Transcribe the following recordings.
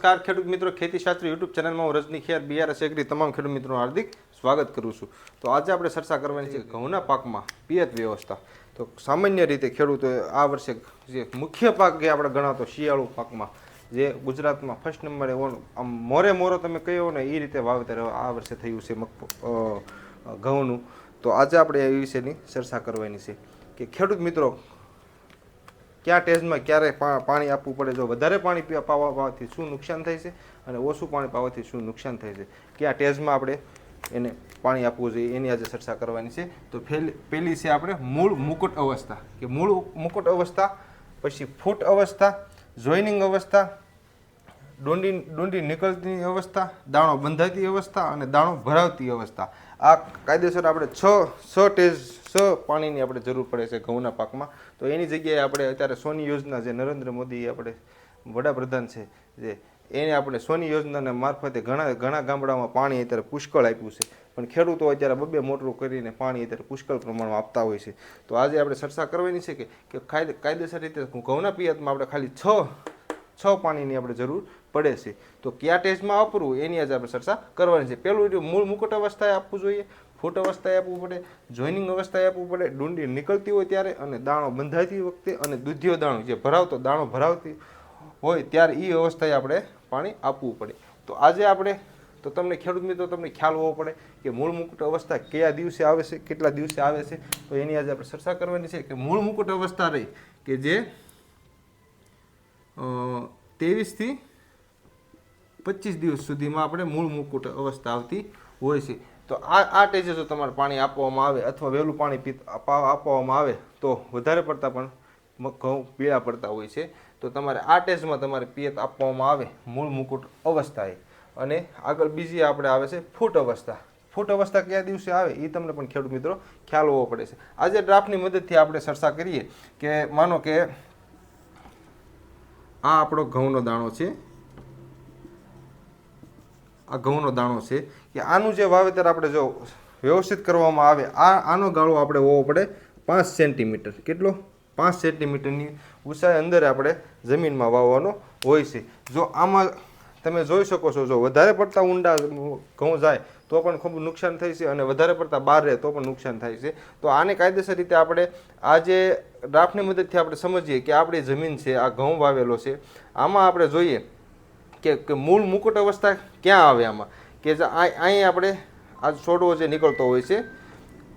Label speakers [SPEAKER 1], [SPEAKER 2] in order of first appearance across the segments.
[SPEAKER 1] નમસ્કાર, ખેડૂત મિત્રો. ખેતી શાસ્ત્ર યુટ્યુબ ચેનલમાં હું રજની ખેર બીઆરએસ એગ્રી તમામ ખેડૂત મિત્રોનું હાર્દિક સ્વાગત કરું છું. તો આજે આપણે ચર્ચા કરવાની છે ઘઉંના પાકમાં પિયત વ્યવસ્થા. તો સામાન્ય રીતે ખેડૂતો આ વર્ષે જે મુખ્ય પાક જે આપણે ગણાતો શિયાળુ પાકમાં, જે ગુજરાતમાં ફર્સ્ટ નંબરે આમ મોરે મોરો તમે કહ્યો ને એ રીતે વાવેતર આ વર્ષે થયું છે ઘઉંનું. તો આજે આપણે એ વિશેની ચર્ચા કરવાની છે કે ખેડૂત મિત્રો કયા ટેસ્ટમાં ક્યારે પાણી આપવું પડે? જો વધારે પાણી પાવા પાવાથી શું નુકસાન થાય છે અને ઓછું પાણી પાવાથી શું નુકસાન થાય છે? કયા ટેસ્ટમાં આપણે એને પાણી આપવું જોઈએ? એની આજે ચર્ચા કરવાની છે. તો પહેલી છે આપણે મૂળ મુકુટ અવસ્થા. કે મૂળ મુકુટ અવસ્થા, પછી ફૂટ અવસ્થા, જોઈનિંગ અવસ્થા દોંડી દોંડી નીકળતી અવસ્થા, દાણો બંધાતી અવસ્થા અને દાણો ભરાવતી અવસ્થા. આ કાયદેસર આપણે છ છ ટેજ છ પાણીની આપણે જરૂર પડે છે ઘઉંના પાકમાં. તો એની જગ્યાએ આપણે અત્યારે સોની યોજના જે નરેન્દ્ર મોદી આપણે વડાપ્રધાન છે, જે એને આપણે સોની યોજનાના મારફતે ઘણા ઘણા ગામડામાં પાણી અત્યારે પુષ્કળ આપ્યું છે. પણ ખેડૂતો અત્યારે બબે મોટરું કરીને પાણી અત્યારે પુષ્કળ પ્રમાણમાં આપતા હોય છે. તો આજે આપણે ચર્ચા કરવાની છે કે કે કાયદે, કાયદેસર રીતે ઘઉંના પિયતમાં આપણે ખાલી છ છ પાણીની આપણે જરૂર પડે છે. તો કયા ટેસ્ટમાં વાપરવું એની આજે આપણે ચર્ચા કરવાની છે. પહેલું મૂળ મુકુટ અવસ્થાએ આપવું જોઈએ ફૂટ અવસ્થાએ આપવું પડે, જોઈનિંગ અવસ્થાએ આપવું પડે, ડુંડી નીકળતી હોય ત્યારે અને દાણો બંધાતી વખતે અને દૂધિયો દાણો જે ભરાવતો, દાણો ભરાવતી હોય ત્યારે એ અવસ્થાએ આપણે પાણી આપવું પડે. તો આજે આપણે, તો તમને ખેડૂત મિત્રો, તમને ખ્યાલ હોવો પડે કે મૂળ મુકુટ અવસ્થા કયા દિવસે આવે છે, કેટલા દિવસે આવે છે? તો એની આજે આપણે ચર્ચા કરવાની છે કે મૂળ મુકુટ અવસ્થા રહી કે જે ત્રેવીસથી પચીસ દિવસ સુધીમાં આપણે મૂળ મુકુટ અવસ્થા આવતી હોય છે. તો આ આ ટેજે જો તમારે પાણી આપવામાં આવે અથવા વહેલું પાણી પી આપવા- આપવામાં આવે તો વધારે પડતા પણ ઘઉં પીળા પડતા હોય છે. તો તમારે આ ટેસ્ટમાં તમારે પિયત આપવામાં આવે મૂળ મુકુટ અવસ્થાએ. અને આગળ બીજી આપણે આવે છે ફૂટ અવસ્થા. ફૂટ અવસ્થા કયા દિવસે આવે એ તમને પણ ખેડૂત મિત્રો ખ્યાલ હોવો પડે છે. આજે ડ્રાફ્ટની મદદથી આપણે ચર્ચા કરીએ કે માનો કે આ આપણો ઘઉંનો દાણો છે. આ ઘઉંનો દાણો છે, કે આનું જે વાવેતર આપણે જો વ્યવસ્થિત કરવામાં આવે, આ આનો ગાળો આપણે હોવો પડે પાંચ સેન્ટીમીટર. કેટલો? પાંચ સેન્ટીમીટરની ઊંચાઈ અંદર આપણે જમીનમાં વાવવાનો હોય છે. જો આમાં તમે જોઈ શકો છો, જો વધારે પડતા ઊંડા ઘઉં જાય, તો પણ ખૂબ નુકસાન થાય છે અને વધારે પડતા બહાર રહે, તો પણ નુકસાન થાય છે. તો આને કાયદેસર રીતે આપણે આ જે ડ્રાફ્ટની મદદથી આપણે સમજીએ કે આપણી જમીન છે, આ ઘઉં વાવેલો છે. આમાં આપણે જોઈએ કે મૂળ મુકુટ અવસ્થા ક્યાં આવે આમાં? કે અહીં આપણે આ છોડવો જે નીકળતો હોય છે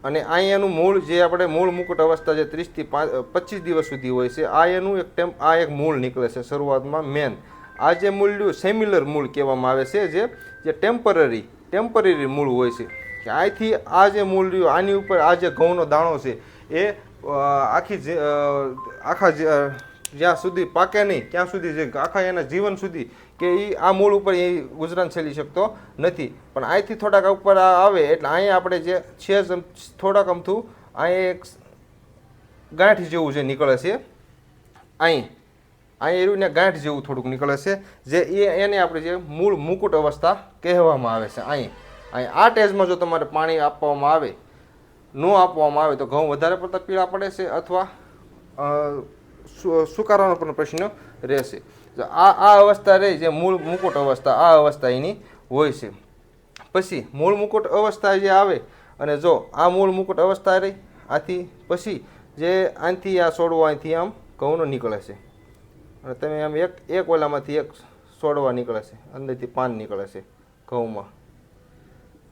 [SPEAKER 1] અને અહીં એનું મૂળ જે આપણે મૂળ મુકુટ અવસ્થા જે ત્રીસથી પાંચ પચીસ દિવસ સુધી હોય છે આ એનું એક ટેમ આ એક મૂળ નીકળે છે શરૂઆતમાં મેન. આ જે રહ્યું સેમ્યુલર મૂળ કહેવામાં આવે છે જે જે ટેમ્પરરી ટેમ્પરરી મૂળ હોય છે. કે અહીંથી આ જે મૂળ રહ્યું આની ઉપર આ જે ઘઉંનો દાણો છે એ આખી આખા જે, જ્યાં સુધી પાકે નહીં, ત્યાં સુધી જે આખા એના જીવન સુધી કે એ આ મૂળ ઉપર એ ગુજરાન છેલી શકતો નથી. પણ અહીંથી થોડાક ઉપર આવે એટલે અહીંયા આપણે જે છે થોડાક અમથું અહીં એક ગાંઠ જેવું જે નીકળે છે અહીં અહીં એરુને ગાંઠ જેવું થોડુંક નીકળે છે, જે એ એને આપણે જે મૂળ મુકુટ અવસ્થા કહેવામાં આવે છે અહીં અહીં આ ટેજમાં જો તમારે પાણી આપવામાં આવે, ન આપવામાં આવે તો ઘઉં વધારે પડતા પીળા પડે છે અથવા સુકારાનો પણ પ્રશ્ન રહેશે. આ આ અવસ્થા રહી જે મૂળ મુકુટ અવસ્થા, આ અવસ્થા એની હોય છે. પછી મૂળ મુકુટ અવસ્થા જે આવે અને જો આ મૂળ મુકુટ અવસ્થા રહી, આથી પછી જે આથી આ છોડવો અહીંથી આમ ઘઉંનો નીકળે છે. અને તમે આમ એક એક ઓલામાંથી એક છોડવા નીકળે છે. અંદરથી પાન નીકળે છે ઘઉંમાં.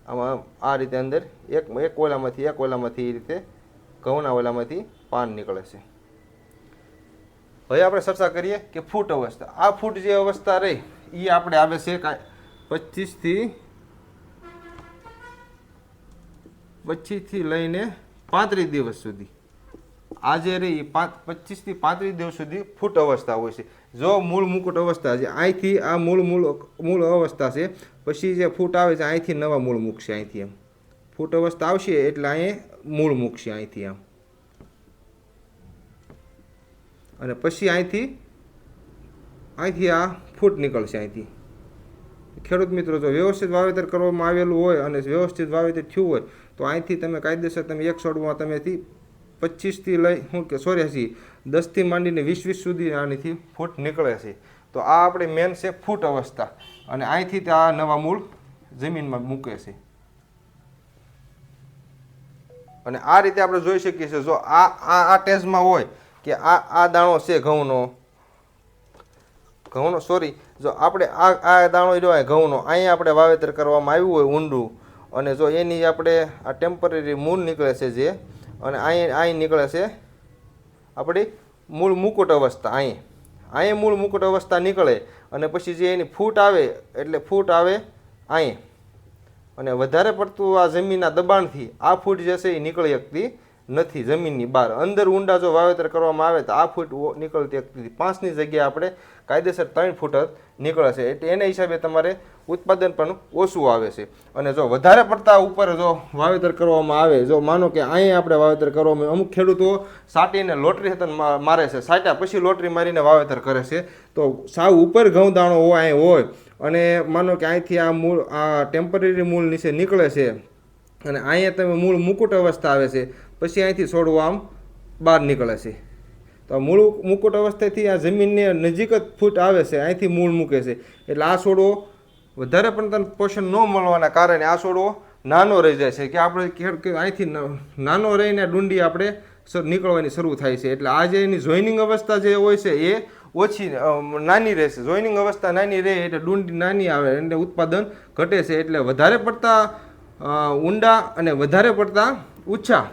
[SPEAKER 1] આમાં આ રીતે અંદર એક એક ઓલામાંથી એક ઓલામાંથી એ રીતે ઘઉંના ઓલામાંથી પાન નીકળે છે. હવે આપણે ચર્ચા કરીએ કે ફૂટ અવસ્થા. આ ફૂટ જે અવસ્થા રહી એ આપણે આવે છે પચીસથી પચીસથી લઈને પાંત્રીસ દિવસ સુધી. આ જે રહી એ પાંચ પચીસથી પાંત્રીસ દિવસ સુધી ફૂટ અવસ્થા હોય છે. જો મૂળ મુકુટ અવસ્થા છે અહીંથી આ મૂળ મૂળ મૂળ અવસ્થા છે, પછી જે ફૂટ આવે છે અહીંથી નવા મૂળ મૂકશે અહીંથી એમ. ફૂટ અવસ્થા આવશે એટલે અહીં મૂળ મૂકશે અહીંથી આમ અને પછી અહીંથી અહીંથી આ ફૂટ નીકળશે અહીંથી. ખેડૂત મિત્રો, જો વ્યવસ્થિત વાવેતર કરવામાં આવેલું હોય અને વ્યવસ્થિત વાવેતર થયું હોય, તો અહીંથી તમે કાયદેસર તમે એક સોડમાં તમેથી પચીસથી લઈ શું કે સોર્યાસી દસથી માંડીને વીસ વીસ સુધી આનીથી ફૂટ નીકળે છે. તો આ આપણી મેન છે ફૂટ અવસ્થા. અને અહીંથી આ નવા મૂળ જમીનમાં મૂકે છે. અને આ રીતે આપણે જોઈ શકીએ છીએ, જો આ આ આ ટેસ્ટમાં હોય કે આ આ દાણો છે ઘઉંનો. ઘઉંનો સોરી જો આપણે આ આ દાણો રહ્યો હોય ઘઉંનો, અહીંયા આપણે વાવેતર કરવામાં આવ્યું હોય ઊંડું, અને જો એની આપણે આ ટેમ્પરરી મૂળ નીકળે છે જે, અને અહીં અહીં નીકળે છે આપણી મૂળ મુકુટ અવસ્થા અહીં અહીં મૂળ મુકુટ અવસ્થા નીકળે, અને પછી જે એની ફૂટ આવે, એટલે ફૂટ આવે અહીં અને વધારે પડતું આ જમીનના દબાણથી આ ફૂટ જે છે એ નીકળી શકતી નથી જમીનની બહાર. અંદર ઊંડા જો વાવેતર કરવામાં આવે તો આ ફૂટ નીકળતી એકથી પાંચની જગ્યાએ આપણે કાયદેસર ત્રણ ફૂટ જ નીકળે છે એટલે એના હિસાબે તમારે ઉત્પાદન પણ ઓછું આવે છે. અને જો વધારે પડતા ઉપર જો વાવેતર કરવામાં આવે, જો માનો કે અહીંયા આપણે વાવેતર કરવામાં અમુક ખેડૂતો સાટીને લોટરી હતન મારે છે, સાટ્યા પછી લોટરી મારીને વાવેતર કરે છે. તો સાવ ઉપર ઘઉં દાણો હોય અહીં હોય. અને માનો કે અહીંથી આ મૂળ, આ ટેમ્પરરી મૂળ નીચે નીકળે છે. અને અહીંયા તમે મૂળ મુકુટ અવસ્થા આવે છે. પછી અહીંથી છોડવું આમ બહાર નીકળે છે. તો મૂળ મુકુટ અવસ્થાથી આ જમીનની નજીક જ ફૂટ આવે છે, અહીંથી મૂળ મૂકે છે. એટલે આ છોડવો વધારે પણ તને પોષણ ન મળવાના કારણે આ છોડવો નાનો રહી જાય છે. કે આપણે અહીંથી નાનો રહીને ડુંડી આપણે નીકળવાની શરૂ થાય છે. એટલે આ જે એની જોઈનિંગ અવસ્થા જે હોય છે, એ ઓછી નાની રહેશે. જોઈનિંગ અવસ્થા નાની રહે એટલે ડુંડી નાની આવે એટલે ઉત્પાદન ઘટે છે. એટલે વધારે પડતા ઊંડા અને વધારે પડતા ઊંચા.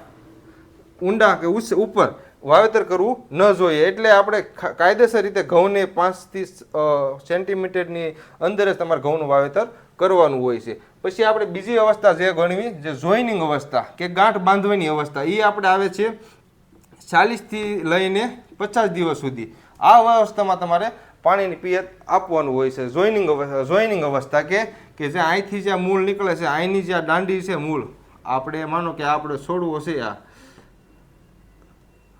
[SPEAKER 1] ઊંડા કે ઉપર વાવેતર કરવું ન જોઈએ. એટલે આપણે કાયદેસર રીતે ઘઉંને પાંચથી સેન્ટીમીટરની અંદર જ તમારે ઘઉંનું વાવેતર કરવાનું હોય છે. પછી આપણે બીજી અવસ્થા જે ગણવી, જે જોઈનિંગ અવસ્થા કે ગાંઠ બાંધવાની અવસ્થા એ આપણે આવે છે ચાલીસથી લઈને પચાસ દિવસ સુધી. આ અવસ્થામાં તમારે પાણીની પિયત આપવાનું હોય છે. જોઈનિંગ જોઈનિંગ અવસ્થા કે કે જે અહીંથી જે મૂળ નીકળે છે અહીંની જે દાંડી છે મૂળ, આપણે માનો કે આપણે છોડવો આ આ.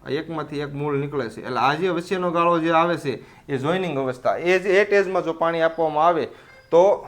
[SPEAKER 1] એકમાંથી એક મૂળ નીકળે છે. એટલે આ જે વચ્ચેનો ગાળો જે આવે છે, એ જોઈનિંગ અવસ્થા. એ જ એ ટેજમાં જો પાણી આપવામાં આવે, તો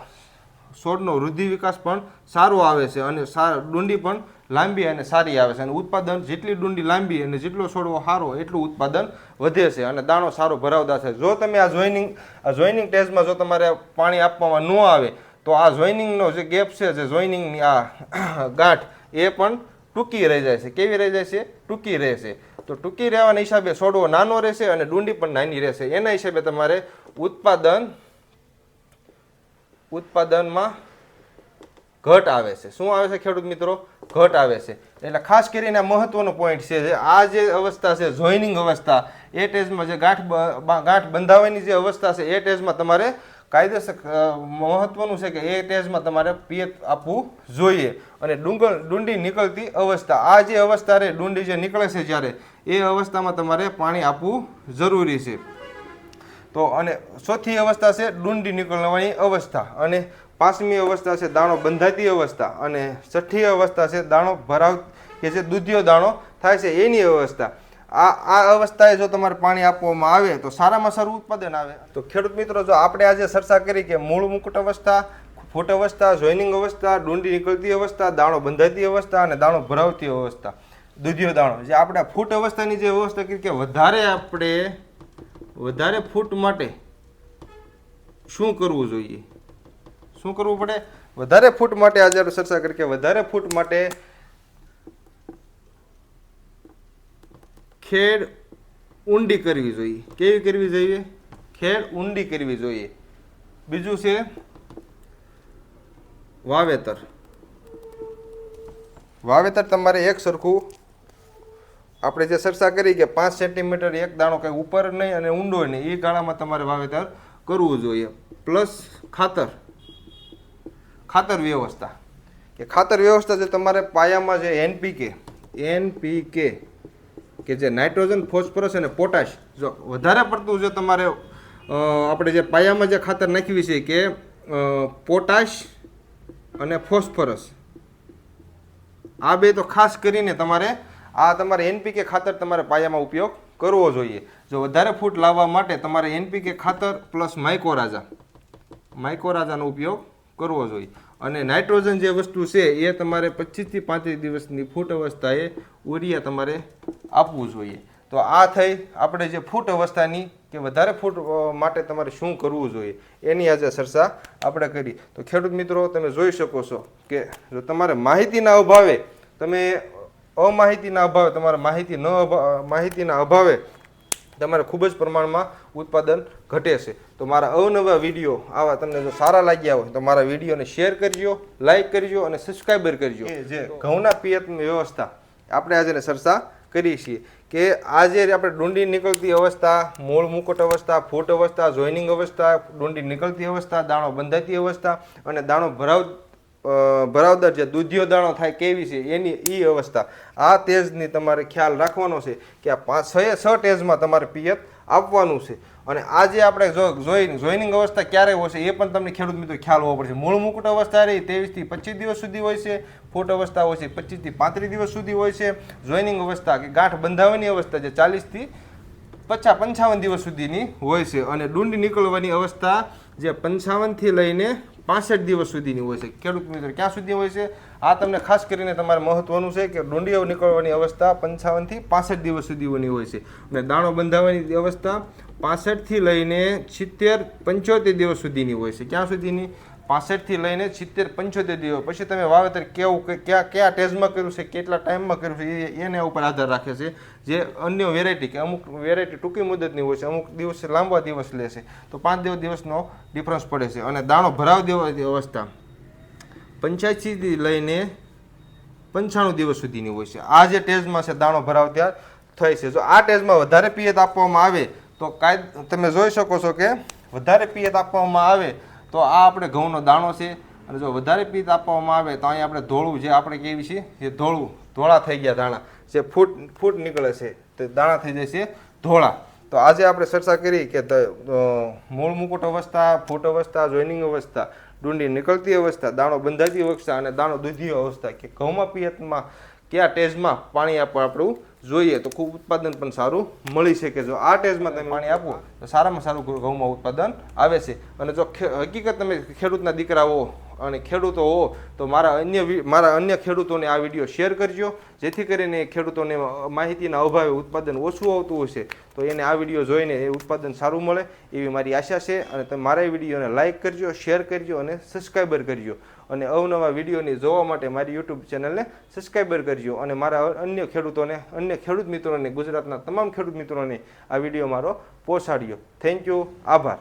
[SPEAKER 1] છોડનો વૃદ્ધિ વિકાસ પણ સારો આવે છે અને ડુંડી પણ લાંબી અને સારી આવે છે. અને ઉત્પાદન જેટલી ડુંડી લાંબી અને જેટલો છોડવો સારો, એટલું ઉત્પાદન વધે છે અને દાણો સારો ભરાવદાર છે જો તમે આ જોઈનિંગ આ જોઈનિંગ ટેજમાં જો તમારે પાણી આપવામાં ન આવે, તો આ જોઈનિંગનો જે ગેપ છે, જે જોઈનિંગની આ ગાંઠ, એ પણ ટૂંકી રહી જાય છે. કેવી રહી જાય છે? ટૂંકી રહેશે તો ટૂંકી રહેવાના હિસાબે છોડવો નાનો રહેશે અને ડુંડી પણ નાની રહેશે. એના હિસાબે તમારે ઉત્પાદન, ઉત્પાદનમાં ઘટ આવે છે. શું આવે છે ખેડૂત મિત્રો? ઘટ આવે છે. એટલે ખાસ કરીને આ મહત્વનો પોઈન્ટ છે આ જે અવસ્થા છે જોઈનિંગ અવસ્થા, એ ટેજમાં જે ગાંઠ ગાંઠ બંધાવવાની જે અવસ્થા છે, એ ટેજમાં તમારે કાયદેસર મહત્વનું છે કે એ ટેજમાં તમારે પિયત આપવું જોઈએ. અને ડુંગર ડુંડી નીકળતી અવસ્થા, આ જે અવસ્થા રે, ડુંડી જે નીકળે છે જ્યારે, એ અવસ્થામાં તમારે પાણી આપવું જરૂરી છે. તો અને ચોથી અવસ્થા છે ડુંડી નીકળવાની અવસ્થા અને પાંચમી અવસ્થા છે દાણો બંધાતી અવસ્થા અને છઠ્ઠી અવસ્થા છે દાણો ભરાવ, કે જે દૂધિયો દાણો થાય છે એની અવસ્થા. આ આ અવસ્થાએ જો તમારે પાણી આપવામાં આવે, તો સારામાં સારું ઉત્પાદન આવે. તો ખેડૂત મિત્રો, જો આપણે આજે ચર્ચા કરી કે મૂળ મુકુટ અવસ્થા, ફૂટ અવસ્થા, જોઈનિંગ અવસ્થા, ડુંડી નીકળતી અવસ્થા, દાણો બંધાતી અવસ્થા અને દાણો ભરાવતી અવસ્થા, દૂધિયો દાણો. જે આપણે ફૂટ અવસ્થાની જે અવસ્થા કરી કે વધારે આપણે, વધારે ફૂટ માટે શું કરવું જોઈએ? શું કરવું પડે? વધારે ફૂટ માટે આજે ચર્ચા કરી કે વધારે ફૂટ માટે ખેડ ઊંડી કરવી જોઈએ. કેવી કરવી જોઈએ? ખેડ ઊંડી કરવી જોઈએ. બીજું છે વાવેતર. વાવેતર તમારે એક સરખું આપણે જે ચર્ચા કરી કે પાંચ સેન્ટીમીટર એક દાણો કંઈ ઉપર નહીં અને ઊંડો નહીં, એ ગાળામાં તમારે વાવેતર કરવું જોઈએ. પ્લસ ખાતર. ખાતર વ્યવસ્થા. કે ખાતર વ્યવસ્થા જે તમારે પાયામાં જે એનપીકે એનપીકે કે જે નાઇટ્રોજન, ફોસ્ફરસ અને પોટાશ જો વધારે પડતું જે તમારે આપણે જે પાયામાં જે ખાતર નાખવી છે કે પોટાશ અને ફોસ્ફરસ. આ બે તો ખાસ કરીને તમારે, આ તમારે એનપીકે ખાતર તમારે પાયામાં ઉપયોગ કરવો જોઈએ. જો વધારે ફૂટ લાવવા માટે તમારે એનપીકે ખાતર પ્લસ માઇકોરાજા માઇકોરાજાનો ઉપયોગ કરવો જોઈએ. અને નાઇટ્રોજન જે વસ્તુ છે એ તમારે પચીસથી પાંત્રીસ દિવસની ફૂટ અવસ્થાએ ઉરિયા તમારે આપવું જોઈએ. તો આ થઈ આપણે જે ફૂટ અવસ્થાની કે વધારે ફૂટ માટે તમારે શું કરવું જોઈએ એની આજે ચર્ચા આપણે કરી. તો ખેડૂત મિત્રો, તમે જોઈ શકો છો કે જો તમારે માહિતીના અભાવે, તમે અમાહિતીના અભાવે, તમારે માહિતી ન અભાવ માહિતીના અભાવે તમારે ખૂબ જ પ્રમાણમાં ઉત્પાદન ઘટે છે. તો મારા અવનવા વીડિયો આવા તમને જો સારા લાગ્યા હોય તો મારા વિડીયોને શેર કરજો લાઈક કરજો અને સબસ્ક્રાઈબર કરજો. જે ઘઉંના પિયતની વ્યવસ્થા આપણે આજે ચર્ચા કરીએ છીએ કે આજે આપણે ડુંડી નીકળતી અવસ્થા મૂળ મુકુટ અવસ્થા ફૂટ અવસ્થા જોઈનિંગ અવસ્થા ડુંડી નીકળતી અવસ્થા દાણો બંધાતી અવસ્થા અને દાણો ભરાવ ભરાવદાર જે દૂધિયો દાણો થાય કેવી છે, એની એ અવસ્થા. આ તેજની તમારે ખ્યાલ રાખવાનો છે કે આ પાંચ છ છ ટેજમાં તમારે પિયત આપવાનું છે. અને આજે આપણે જો જોઈ, જોઈનિંગ અવસ્થા ક્યારે હોય છે, એ પણ તમને ખેડૂત મિત્રો ખ્યાલ હોવો પડશે. મૂળ મુકુટ અવસ્થા રહી ત્રેવીસથી પચીસ દિવસ સુધી હોય છે, ફૂટ અવસ્થા હોય છે પચીસથી પાંત્રીસ દિવસ સુધી હોય છે. જોઈનિંગ અવસ્થા કે ગાંઠ બંધાવાની અવસ્થા જે ચાલીસથી પચાસ, પંચાવન દિવસ સુધીની હોય છે. અને ડુંડી નીકળવાની અવસ્થા જે પંચાવનથી લઈને પાસઠ દિવસ સુધીની હોય છે. ખેડૂત મિત્રો, ક્યાં સુધી હોય છે? આ તમને ખાસ કરીને તમારે મહત્વનું છે કે ડુંડીઓ નીકળવાની અવસ્થા પંચાવનથી પાસઠ દિવસ સુધીની હોય છે. અને દાણો બંધાવવાની અવસ્થા પાસઠથી લઈને સિત્તેર પંચોતેર દિવસ સુધીની હોય છે. ક્યાં સુધીની? પાસઠથી લઈને સિત્તેર, પંચોતેર દિવસ. પછી તમે વાવેતર કેવું કયા કયા ટેઝમાં કર્યું છે, કેટલા ટાઈમમાં કર્યું છે, એ એના ઉપર આધાર રાખે છે. જે અન્ય વેરાયટી કે અમુક વેરાયટી ટૂંકી મુદતની હોય છે, અમુક દિવસ લાંબા દિવસ લે છે, તો પાંચ દિવસ દિવસનો ડિફરન્સ પડે છે. અને દાણો ભરાવ દેવાની અવસ્થા પંચ્યાસીથી લઈને પંચાણું દિવસ સુધીની હોય છે. આ જે ટેઝમાં છે, દાણો ભરાવ ત્યાં થાય છે. જો આ ટેઝમાં વધારે પિયત આપવામાં આવે, તો કાય તમે જોઈ શકો છો કે વધારે પિયત આપવામાં આવે તો આ આપણે ઘઉંનો દાણો છે. અને જો વધારે પીત આપવામાં આવે તો અહીંયા આપણે ધોળું જે આપણે કેવી છે એ ધોળું, ધોળા થઈ ગયા દાણા. જે ફૂટ ફૂટ નીકળે છે તે દાણા થઈ જાય છે ધોળા. તો આજે આપણે ચર્ચા કરી કે મૂળ મુકુટ અવસ્થા, ફૂટ અવસ્થા, જોઈનિંગ અવસ્થા, ડુંડી નીકળતી અવસ્થા, દાણો બંધાતી અવસ્થા અને દાણો દૂધી અવસ્થા કે ઘઉંમાં પિયતમાં કયા ટેજમાં પાણી આપવા આપણું. જોઈએ તો ખૂબ ઉત્પાદન પણ સારું મળી શકે. જો આ ટેજમાં તમે પાણી આપો, તો સારામાં સારું ઘઉંમાં ઉત્પાદન આવે છે. અને જો હકીકત તમે ખેડૂતના દીકરા હો અને ખેડૂતો હો, તો મારા અન્ય મારા અન્ય ખેડૂતોને આ વીડિયો શેર કરજો. જેથી કરીને ખેડૂતોને માહિતીના અભાવે ઉત્પાદન ઓછું આવતું હશે. તો એને આ વીડિયો જોઈને એ ઉત્પાદન સારું મળે એવી મારી આશા છે. અને તમે મારા વિડીયોને લાઇક કરજો, શેર કરજો અને સબસ્ક્રાઈબર કરજો. અને અવનવા વિડીયોની જોવા માટે મારી યુટ્યુબ ચેનલને સબસ્ક્રાઈબર કરજો અને મારા અન્ય ખેડૂતોને, અન્ય ખેડૂત મિત્રોને, ગુજરાતના તમામ ખેડૂત મિત્રોને આ વીડિયો મારો પહોંચાડ્યો. થેન્ક યુ આભાર.